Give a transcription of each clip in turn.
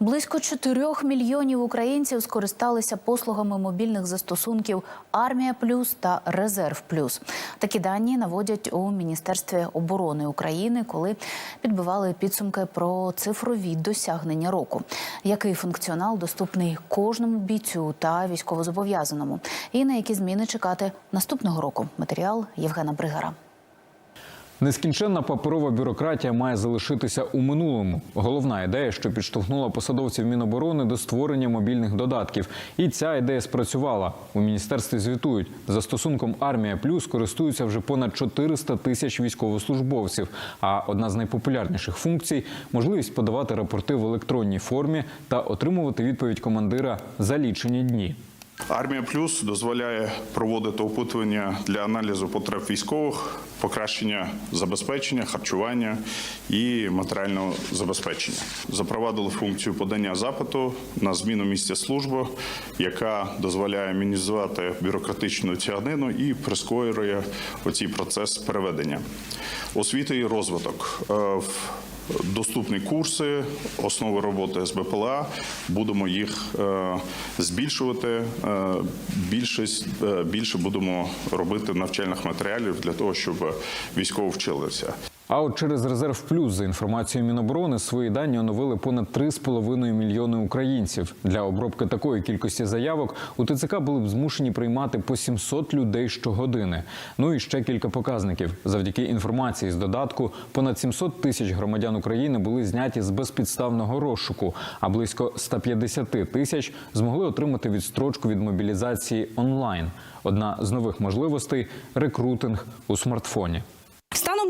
Близько 4 мільйонів українців скористалися послугами мобільних застосунків Армія Плюс та Резерв Плюс. Такі дані наводять у Міністерстві оборони України, коли підбивали підсумки про цифрові досягнення року. Який функціонал доступний кожному бійцю та військовозобов'язаному, і на які зміни чекати наступного року? Матеріал Євгена Бригара. Нескінченна паперова бюрократія має залишитися у минулому. Головна ідея, що підштовхнула посадовців Міноборони до створення мобільних додатків. І ця ідея спрацювала. У міністерстві звітують, застосунком Армія Плюс користуються вже понад 400 тисяч військовослужбовців. А одна з найпопулярніших функцій можливість подавати рапорти в електронній формі та отримувати відповідь командира за лічені дні. Армія Плюс дозволяє проводити опитування для аналізу потреб військових, покращення забезпечення, харчування і матеріального забезпечення. Запровадили функцію подання запиту на зміну місця служби, яка дозволяє мінімізувати бюрократичну тягнину і прискорює оцей процес переведення. Освіта і розвиток. Доступні курси, основи роботи з БПЛА. Будемо їх е, збільшувати. Е, більшість е, більше будемо робити навчальних матеріалів для того, щоб військово вчилися. А от через резерв плюс за інформацією Міноборони свої дані оновили понад 3,5 мільйони українців. Для обробки такої кількості заявок у ТЦК були б змушені приймати по 700 людей щогодини. Ну і ще кілька показників. Завдяки інформації з додатку, понад 700 тисяч громадян України були зняті з безпідставного розшуку, а близько 150 тисяч змогли отримати відстрочку від мобілізації онлайн. Одна з нових можливостей рекрутинг у смартфоні.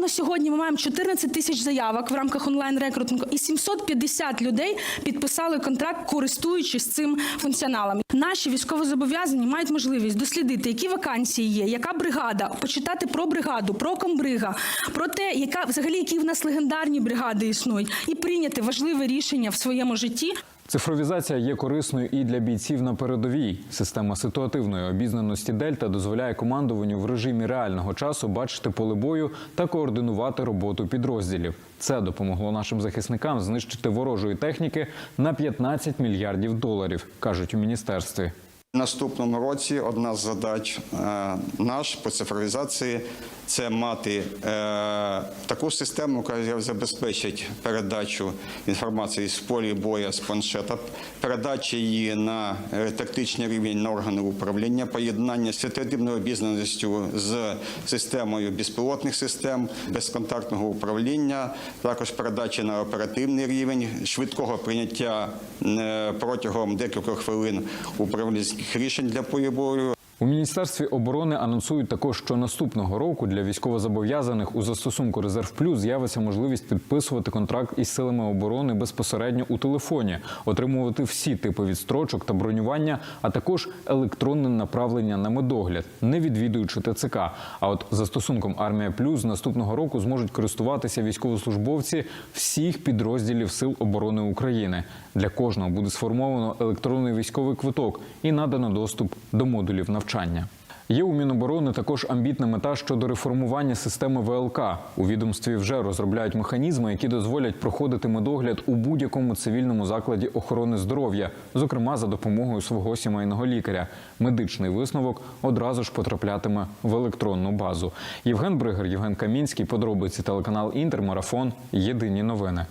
Станом сьогодні ми маємо 14 тисяч заявок в рамках онлайн рекрутингу, і 750 людей підписали контракт, користуючись цим функціоналом. Наші військовозобов'язані мають можливість дослідити, які вакансії є, яка бригада, почитати про бригаду, про комбрига, про те, яка взагалі які в нас легендарні бригади існують, і прийняти важливе рішення в своєму житті. Цифровізація є корисною і для бійців на передовій. Система ситуативної обізнаності Дельта дозволяє командуванню в режимі реального часу бачити поле бою та координувати роботу підрозділів. Це допомогло нашим захисникам знищити ворожої техніки на 15 мільярдів доларів, кажуть у міністерстві. Наступному році одна з задач е, наш по цифровізації це мати е, таку систему, яка забезпечить передачу інформації з полі боя з планшета, передача її на тактичний рівень на органи управління, поєднання з обізнаністю з системою безпілотних систем, безконтактного управління, також передача на оперативний рівень, швидкого прийняття е, протягом декількох хвилин управлінських рішень для полі бою. У міністерстві оборони анонсують також, що наступного року для військовозобов'язаних у застосунку Резерв Плюс з'явиться можливість підписувати контракт із силами оборони безпосередньо у телефоні, отримувати всі типи відстрочок та бронювання, а також електронне направлення на медогляд, не відвідуючи ТЦК. А от застосунком Армія Плюс наступного року зможуть користуватися військовослужбовці всіх підрозділів Сил оборони України. Для кожного буде сформовано електронний військовий квиток і надано доступ до модулів навчання. Є у Міноборони також амбітна мета щодо реформування системи ВЛК. У відомстві вже розробляють механізми, які дозволять проходити медогляд у будь-якому цивільному закладі охорони здоров'я, зокрема за допомогою свого сімейного лікаря. Медичний висновок одразу ж потраплятиме в електронну базу. Євген Бригер, Євген Камінський, подробиці телеканал Інтер, марафон. Єдині новини.